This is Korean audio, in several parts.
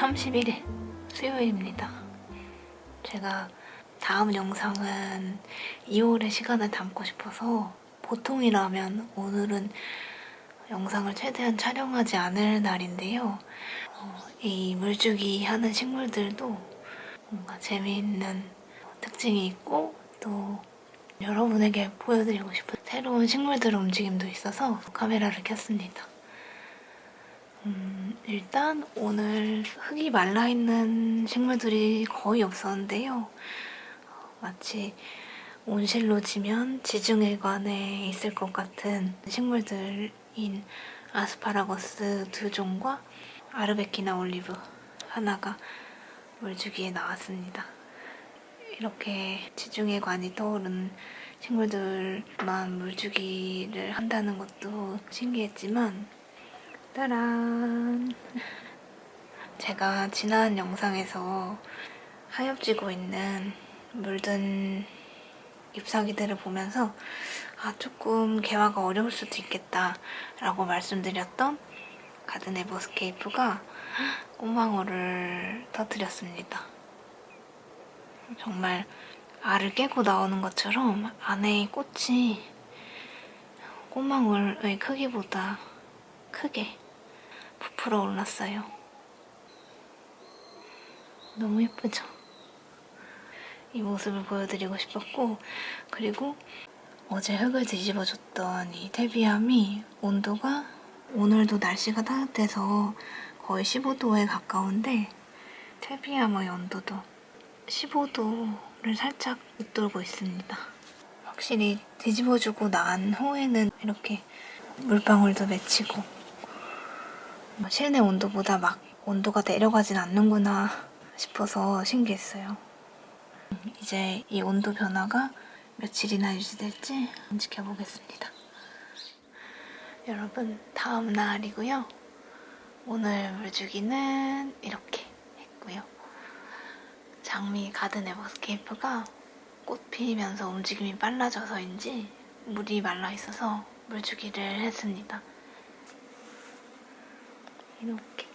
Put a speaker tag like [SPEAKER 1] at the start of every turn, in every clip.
[SPEAKER 1] 31일 수요일입니다. 제가 다음 영상은 2월의 시간을 담고 싶어서 보통이라면 오늘은 영상을 최대한 촬영하지 않을 날인데요. 어, 이 물주기 하는 식물들도 뭔가 재미있는 특징이 있고 또 여러분에게 보여드리고 싶은 새로운 식물들의 움직임도 있어서 카메라를 켰습니다. 음, 일단 오늘 흙이 말라있는 식물들이 거의 없었는데요. 어, 마치 온실로 지면 지중해관에 있을 것 같은 식물들인 아스파라거스 두 종과 아르베키나 올리브 하나가 물주기에 나왔습니다. 이렇게 지중해관이 떠오른 식물들만 물주기를 한다는 것도 신기했지만 따란 제가 지난 영상에서 하엽지고 있는 물든 잎사귀들을 보면서 아 조금 개화가 어려울 수도 있겠다 라고 말씀드렸던 가든 에버스케이프가 꽃망울을 터뜨렸습니다. 정말 알을 깨고 나오는 것처럼 안에 꽃이 꽃망울의 크기보다 크게 부풀어 올랐어요. 너무 예쁘죠? 이 모습을 보여드리고 싶었고, 그리고 어제 흙을 뒤집어줬던 이 테비암이 온도가 오늘도 날씨가 따뜻해서 거의 15도에 가까운데, 테비암의 온도도 15도를 살짝 웃돌고 있습니다. 확실히 뒤집어주고 난 후에는 이렇게 물방울도 맺히고 실내 온도보다 막 온도가 내려가진 않는구나 싶어서 신기했어요. 이제 이 온도 변화가 며칠이나 유지될지 지켜보겠습니다. 여러분 다음 날이고요. 오늘 물주기는 이렇게 했고요. 장미 가든 에버스케이프가 꽃 피면서 움직임이 빨라져서인지 물이 말라 있어서 물주기를 했습니다. 이렇게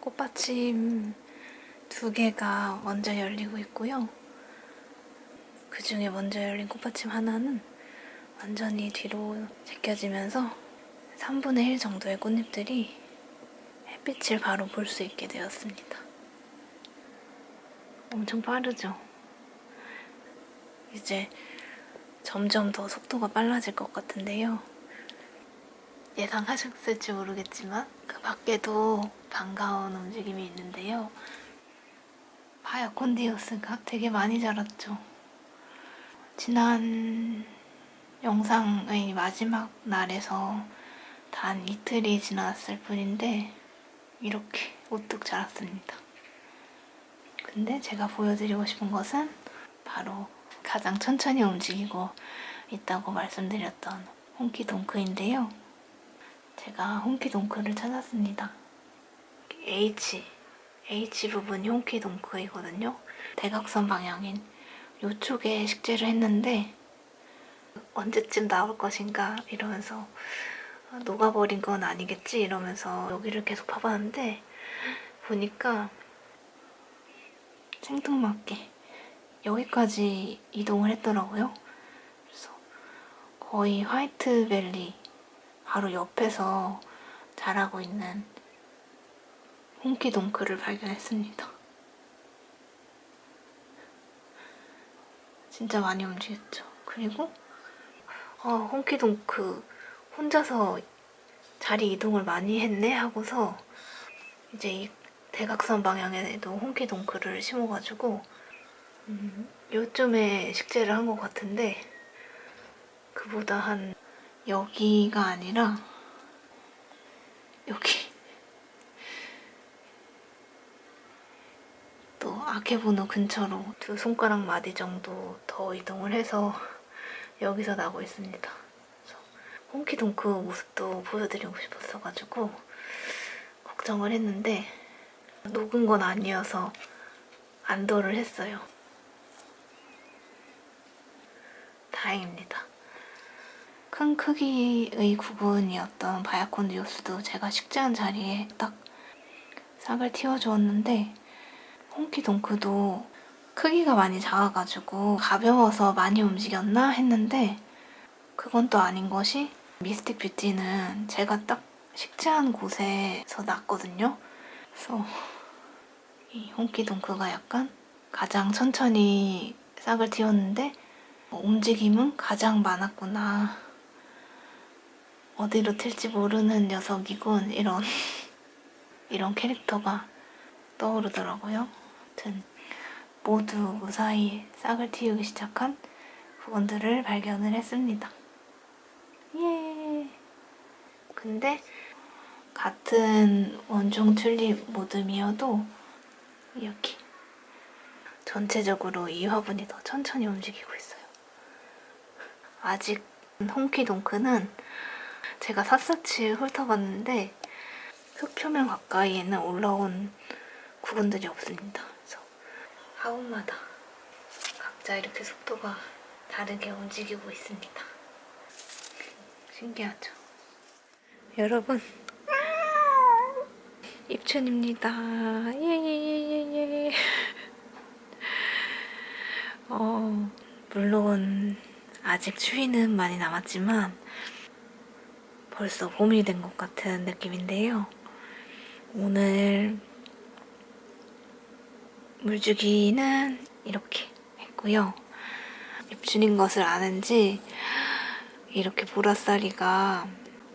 [SPEAKER 1] 꽃받침 두 개가 먼저 열리고 있고요. 그 중에 먼저 열린 꽃받침 하나는 완전히 뒤로 제껴지면서 3분의 1 정도의 꽃잎들이 햇빛을 바로 볼 수 있게 되었습니다. 엄청 빠르죠? 이제 점점 더 속도가 빨라질 것 같은데요. 예상하셨을지 모르겠지만 그 밖에도 반가운 움직임이 있는데요. 파야콘디오스가 되게 많이 자랐죠. 지난 영상의 마지막 날에서 단 이틀이 지났을 뿐인데 이렇게 우뚝 자랐습니다. 근데 제가 보여드리고 싶은 것은 바로 가장 천천히 움직이고 있다고 말씀드렸던 홍키동크인데요. 제가 홍키동크를 찾았습니다. H, H 부분이 홍키동크이거든요. 대각선 방향인 이쪽에 식재를 했는데 언제쯤 나올 것인가 이러면서 녹아버린 건 아니겠지 이러면서 여기를 계속 봐봤는데 보니까 생뚱맞게 여기까지 이동을 했더라고요. 그래서 거의 화이트밸리 바로 옆에서 자라고 있는 홍키동크를 발견했습니다. 진짜 많이 움직였죠. 그리고 아, 홍키동크 혼자서 자리 이동을 많이 했네 하고서 이제 이 대각선 방향에도 홍키동크를 심어가지고 음, 요쯤에 식재를 한 것 같은데 그보다 한 여기가 아니라 여기 또 아케보노 근처로 두 손가락 마디 정도 더 이동을 해서 여기서 나고 있습니다. 홍키동크 모습도 보여드리고 싶었어가지고 걱정을 했는데 녹은 건 아니어서 안도를 했어요. 다행입니다. 큰 크기의 구근이었던 바야콘디오스도 제가 식재한 자리에 딱 싹을 틔워주었는데 홍키동크도 크기가 많이 작아가지고 가벼워서 많이 움직였나 했는데 그건 또 아닌 것이 미스틱 뷰티는 제가 딱 식재한 곳에서 났거든요. 그래서 이 홍키동크가 약간 가장 천천히 싹을 틔웠는데 어, 움직임은 가장 많았구나. 어디로 튈지 모르는 녀석이군 이런 이런 캐릭터가 떠오르더라고요. 아무튼 모두 무사히 싹을 틔우기 시작한 부분들을 발견을 했습니다. 예. 근데 같은 원종 튤립 모듬이어도 이렇게 전체적으로 이 화분이 더 천천히 움직이고 있어요. 아직 홍키동크는 제가 샅샅이 훑어봤는데 흙 표면 가까이에는 올라온 구근들이 없습니다. 그래서 화분마다 각자 이렇게 속도가 다르게 움직이고 있습니다. 신기하죠? 여러분 입춘입니다. 예예예예예. 어 물론 아직 추위는 많이 남았지만 벌써 봄이 된 것 같은 느낌인데요. 오늘 물주기는 이렇게 했고요. 입춘인 것을 아는지 이렇게 보라싸리가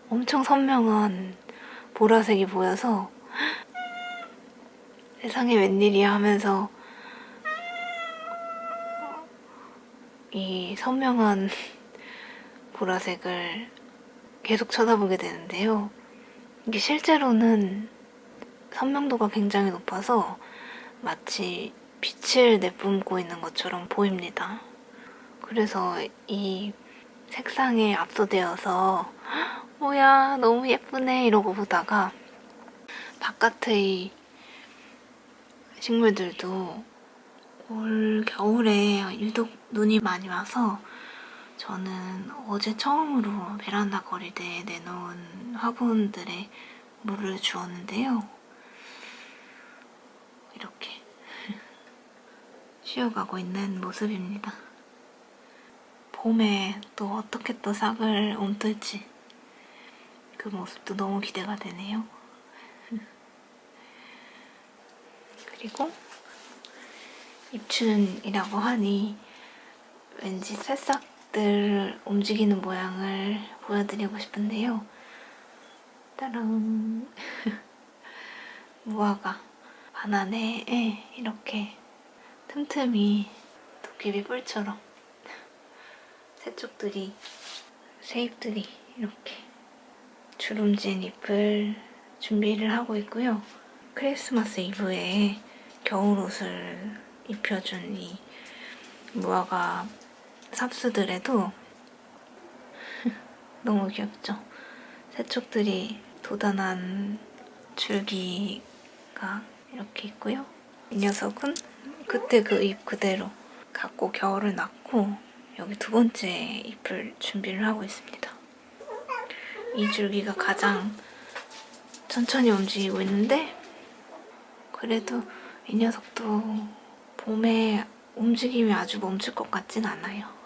[SPEAKER 1] 엄청 선명한 보라색이 보여서 세상에 웬일이야 하면서 이 선명한 보라색을 계속 쳐다보게 되는데요. 이게 실제로는 선명도가 굉장히 높아서 마치 빛을 내뿜고 있는 것처럼 보입니다. 그래서 이 색상에 압도되어서 뭐야 너무 예쁘네 이러고 보다가 바깥의 식물들도 올 겨울에 유독 눈이 많이 와서 저는 어제 처음으로 베란다 거리대에 내놓은 화분들에 물을 주었는데요. 이렇게 쉬어가고 있는 모습입니다. 봄에 또 어떻게 또 싹을 옮길지 그 모습도 너무 기대가 되네요. 그리고 입춘이라고 하니 왠지 새싹 들 움직이는 모양을 보여드리고 싶은데요. 따랑 무화과 바나네에 이렇게 틈틈이 도깨비 뿔처럼 새쪽들이 새잎들이 이렇게 주름진 잎을 준비를 하고 있고요. 크리스마스 이브에 겨울 옷을 입혀준 이 무화과 삽스들에도 너무 귀엽죠? 새쪽들이 도단한 줄기가 이렇게 있고요. 이 녀석은 그때 그 잎 그대로 갖고 겨울을 났고 여기 두 번째 잎을 준비를 하고 있습니다. 이 줄기가 가장 천천히 움직이고 있는데 그래도 이 녀석도 봄에 움직임이 아주 멈출 것 같진 않아요.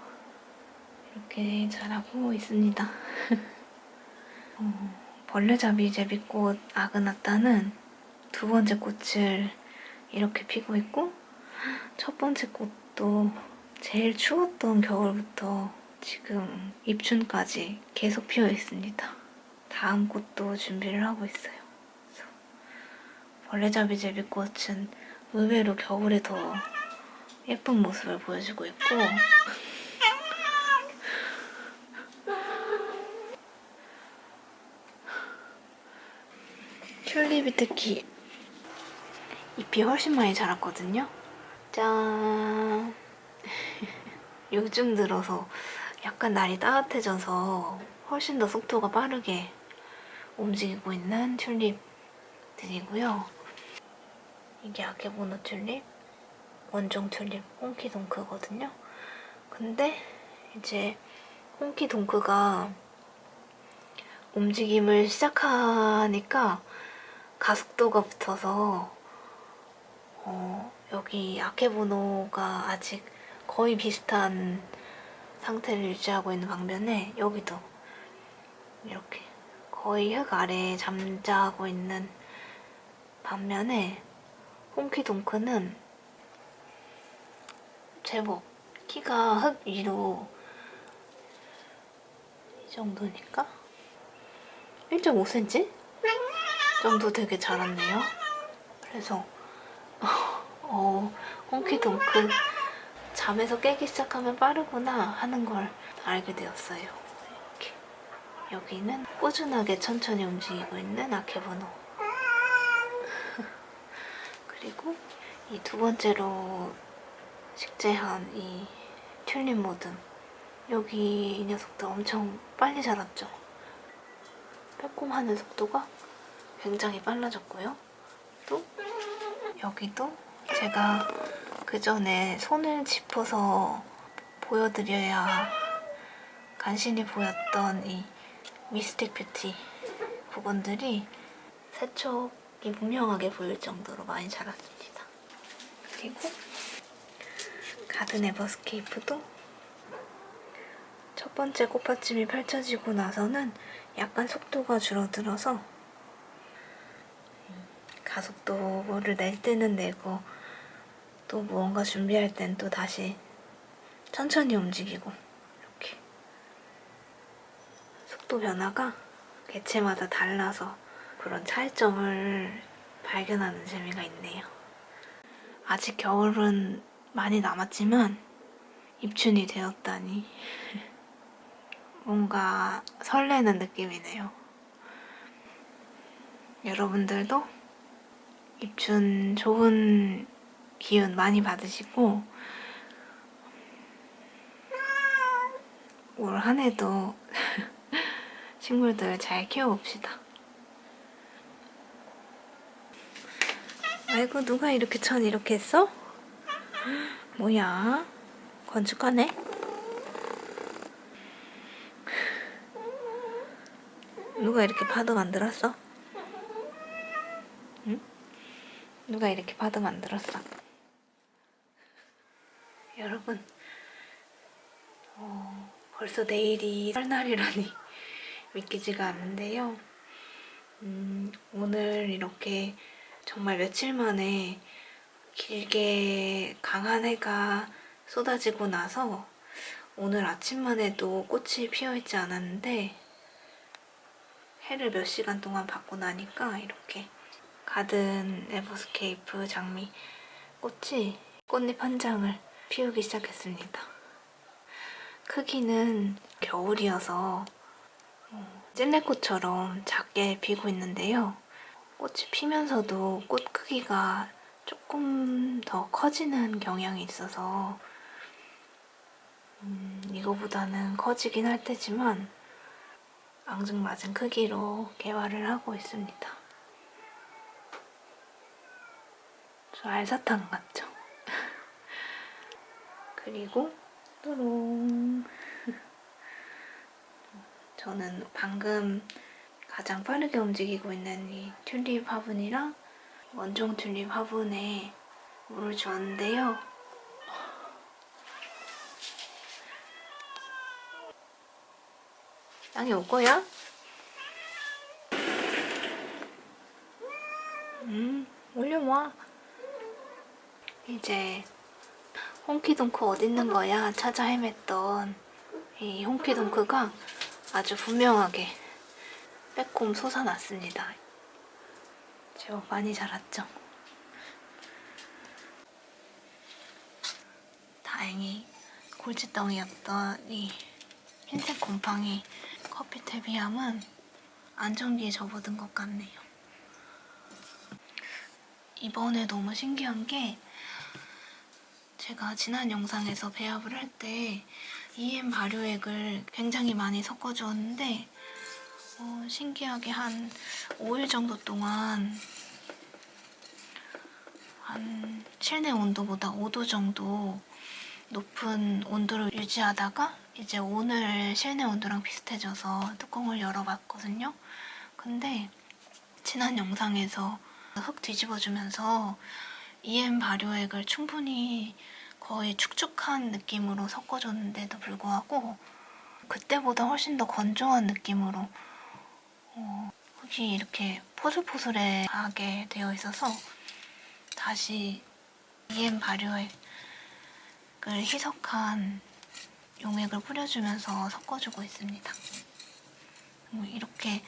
[SPEAKER 1] 이렇게 자라고 있습니다. 어, 벌레잡이 제비꽃 아그나따는 두 번째 꽃을 이렇게 피고 있고 첫 번째 꽃도 제일 추웠던 겨울부터 지금 입춘까지 계속 피어 있습니다. 다음 꽃도 준비를 하고 있어요. 벌레잡이 제비꽃은 의외로 겨울에 더 예쁜 모습을 보여주고 있고 튤립이 특히 잎이 훨씬 많이 자랐거든요. 짠. 요즘 들어서 약간 날이 따뜻해져서 훨씬 더 속도가 빠르게 움직이고 있는 튤립들이고요. 이게 아케보노 튤립, 원종 튤립, 홍키동크거든요. 근데 이제 홍키동크가 움직임을 시작하니까 가속도가 붙어서 어, 여기 아케보노가 아직 거의 비슷한 상태를 유지하고 있는 반면에 여기도 이렇게 거의 흙 아래에 잠자고 있는 반면에 홍키동크는 제법 키가 흙 위로 이 정도니까? 1.5cm 정도 되게 자랐네요. 그래서 어 홍키동크 잠에서 깨기 시작하면 빠르구나 하는 걸 알게 되었어요. 이렇게 여기는 꾸준하게 천천히 움직이고 있는 아케보노. 그리고 이 두 번째로 식재한 이 튤립 모듬. 여기 이 녀석도 엄청 빨리 자랐죠. 빼꼼하는 속도가 굉장히 빨라졌고요. 또 여기도 제가 그 전에 손을 짚어서 보여드려야 간신히 보였던 이 미스틱 뷰티 부분들이 세척이 분명하게 보일 정도로 많이 자랐습니다. 그리고 가든 에버스케이프도 첫 번째 꽃받침이 펼쳐지고 나서는 약간 속도가 줄어들어서 가속도를 낼 때는 내고 또 무언가 준비할 땐 또 다시 천천히 움직이고 이렇게 속도 변화가 개체마다 달라서 그런 차이점을 발견하는 재미가 있네요. 아직 겨울은 많이 남았지만 입춘이 되었다니 뭔가 설레는 느낌이네요. 여러분들도 입춘 좋은 기운 많이 받으시고 올 한 해도 식물들 잘 키워봅시다. 아이고 누가 이렇게 천 이렇게 했어? 뭐야? 건축하네? 누가 이렇게 파도 만들었어? 누가 이렇게 파도 만들었어? 여러분, 어, 벌써 내일이 설날이라니 믿기지가 않는데요. 음, 오늘 이렇게 정말 며칠 만에 길게 강한 해가 쏟아지고 나서 오늘 아침만 해도 꽃이 피어있지 않았는데 해를 몇 시간 동안 받고 나니까 이렇게 가든 에버스케이프 장미 꽃이 꽃잎 한 장을 피우기 시작했습니다. 크기는 겨울이어서 어, 찔레꽃처럼 작게 피고 있는데요. 꽃이 피면서도 꽃 크기가 조금 더 커지는 경향이 있어서 음, 이거보다는 커지긴 할 테지만 앙증맞은 크기로 개화를 하고 있습니다. 저 알사탕 같죠? 그리고 또롱 저는 방금 가장 빠르게 움직이고 있는 이 튤립 화분이랑 원종 튤립 화분에 물을 주었는데요. 땅에 올 거야? 음, 올려와. 이제 홍키동크 어디 있는 거야 찾아 헤맸던 이 홍키동크가 아주 분명하게 빼꼼 솟아났습니다. 제법 많이 자랐죠? 다행히 골칫덩이였던 이 흰색 곰팡이 커피테비암은 안전기에 접어든 것 같네요. 이번에 너무 신기한 게 제가 지난 영상에서 배합을 할 때 EM 발효액을 굉장히 많이 섞어주었는데 어, 신기하게 한 5일 정도 동안 한 실내 온도보다 5도 정도 높은 온도를 유지하다가 이제 오늘 실내 온도랑 비슷해져서 뚜껑을 열어봤거든요. 근데 지난 영상에서 흙 뒤집어주면서 EM 발효액을 충분히 거의 축축한 느낌으로 섞어줬는데도 불구하고 그때보다 훨씬 더 건조한 느낌으로 어, 흙이 이렇게 포슬포슬하게 되어 있어서 다시 EM 발효액을 희석한 용액을 뿌려주면서 섞어주고 있습니다. 뭐 이렇게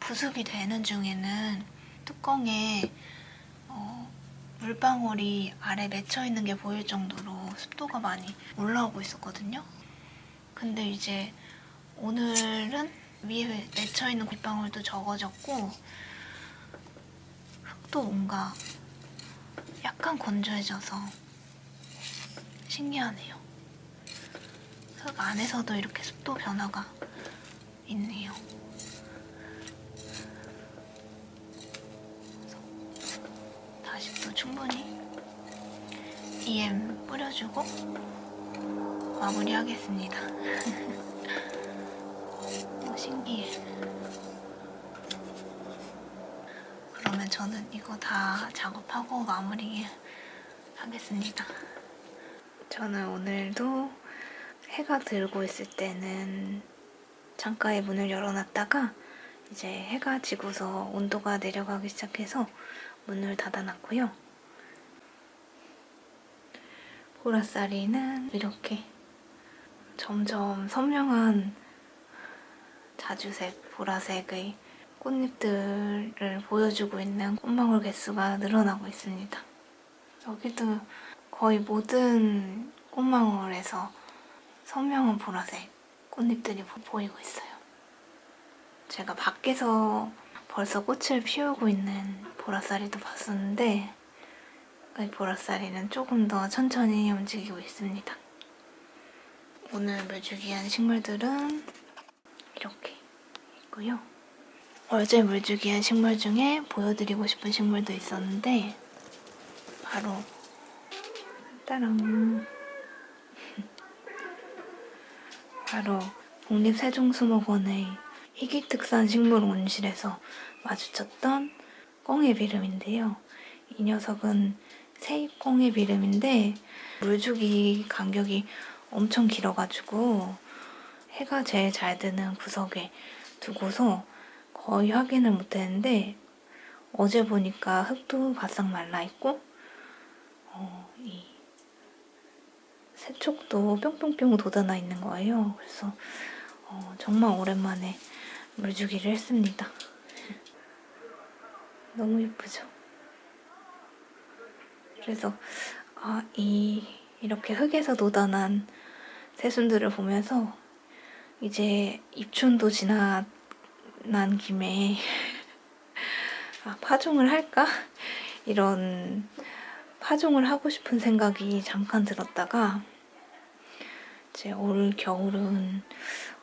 [SPEAKER 1] 부습이 되는 중에는 뚜껑에 어, 물방울이 아래 맺혀 있는 게 보일 정도로 습도가 많이 올라오고 있었거든요. 근데 이제 오늘은 위에 맺혀 있는 물방울도 적어졌고 흙도 뭔가 약간 건조해져서 신기하네요. 흙 안에서도 이렇게 습도 변화가 있네요. 또 충분히 EM 뿌려주고 마무리하겠습니다. 어, 신기해. 그러면 저는 이거 다 작업하고 마무리 하겠습니다. 저는 오늘도 해가 들고 있을 때는 창가에 문을 열어놨다가 이제 해가 지고서 온도가 내려가기 시작해서 문을 닫아놨고요. 보라쌀이는 이렇게 점점 선명한 자주색, 보라색의 꽃잎들을 보여주고 있는 꽃망울 개수가 늘어나고 있습니다. 여기도 거의 모든 꽃망울에서 선명한 보라색 꽃잎들이 보- 보이고 있어요. 제가 밖에서 벌써 꽃을 피우고 있는 보라쌀이도 봤었는데 이 보라쌀이는 조금 더 천천히 움직이고 있습니다. 오늘 물주기한 식물들은 이렇게 있고요. 어제 물주기한 식물 중에 보여드리고 싶은 식물도 있었는데 바로 따랑 바로 국립세종수목원의 희귀특산 식물 온실에서 마주쳤던 꽁의 비름인데요. 이 녀석은 세입꽁의 비름인데 물주기 간격이 엄청 길어가지고 해가 제일 잘 드는 구석에 두고서 거의 확인을 못했는데 어제 보니까 흙도 바싹 말라있고 어, 이 세촉도 뿅뿅뿅 돋아나 있는 거예요. 그래서 어, 정말 오랜만에 물주기를 했습니다. 너무 예쁘죠? 그래서 아, 이 이렇게 흙에서 돋아난 새순들을 보면서 이제 입춘도 지나 난 김에 아, 파종을 할까? 이런 파종을 하고 싶은 생각이 잠깐 들었다가 이제 올 겨울은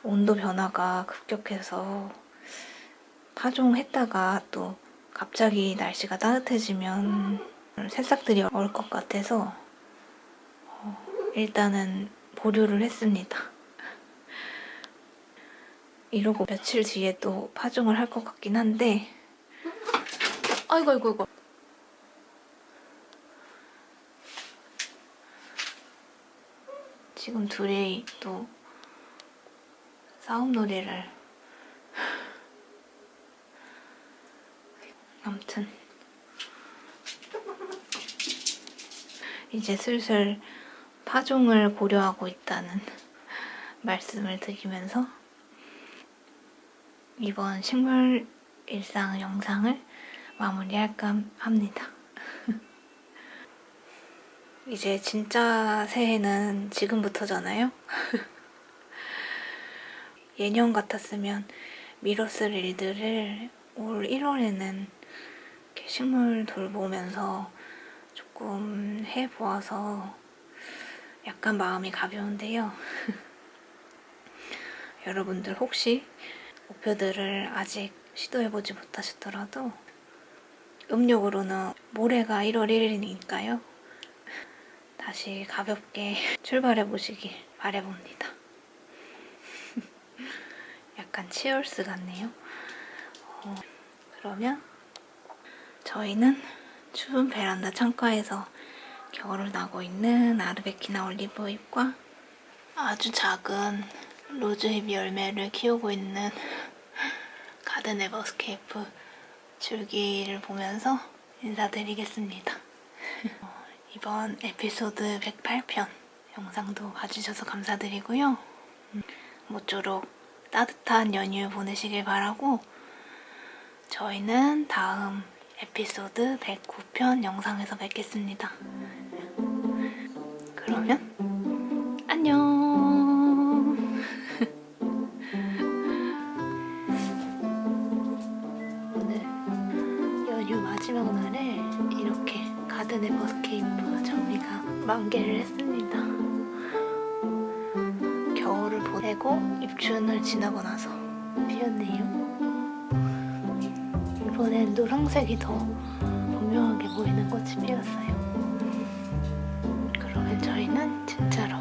[SPEAKER 1] 온도 변화가 급격해서 파종했다가 또 갑자기 날씨가 따뜻해지면 새싹들이 얼 것 같아서 어, 일단은 보류를 했습니다. 이러고 며칠 뒤에 또 파종을 할 것 같긴 한데 아이고 아이고 아이고 지금 둘이 또 싸움 놀이를 아무튼 이제 슬슬 파종을 고려하고 있다는 말씀을 드리면서 이번 식물 일상 영상을 마무리할까 합니다. 이제 진짜 새해는 지금부터잖아요. 예년 같았으면 미뤘을 일들을 올 1월에는 식물 돌보면서 조금 해보아서 약간 마음이 가벼운데요. 여러분들 혹시 목표들을 아직 시도해보지 못하셨더라도 음력으로는 모레가 1월 1일이니까요. 다시 가볍게 출발해 보시길 바래봅니다. 약간 치얼스 같네요. 어, 그러면 저희는 추운 베란다 창가에서 겨울을 나고 있는 아르베키나 올리브잎과 아주 작은 로즈잎 열매를 키우고 있는 가든 에버스케이프 줄기를 보면서 인사드리겠습니다. 어, 이번 에피소드 108편 영상도 봐주셔서 감사드리고요. 음, 모쪼록 따뜻한 연휴 보내시길 바라고 저희는 다음 에피소드 109편 영상에서 뵙겠습니다. 그러면 안녕. 오늘 연휴 마지막 날에 이렇게 가든 에버스케이프 장미가 만개를 했습니다. 춘을 지나고 나서 피었네요. 이번엔 노란색이 더 분명하게 보이는 꽃이 피었어요. 그러면 저희는 진짜로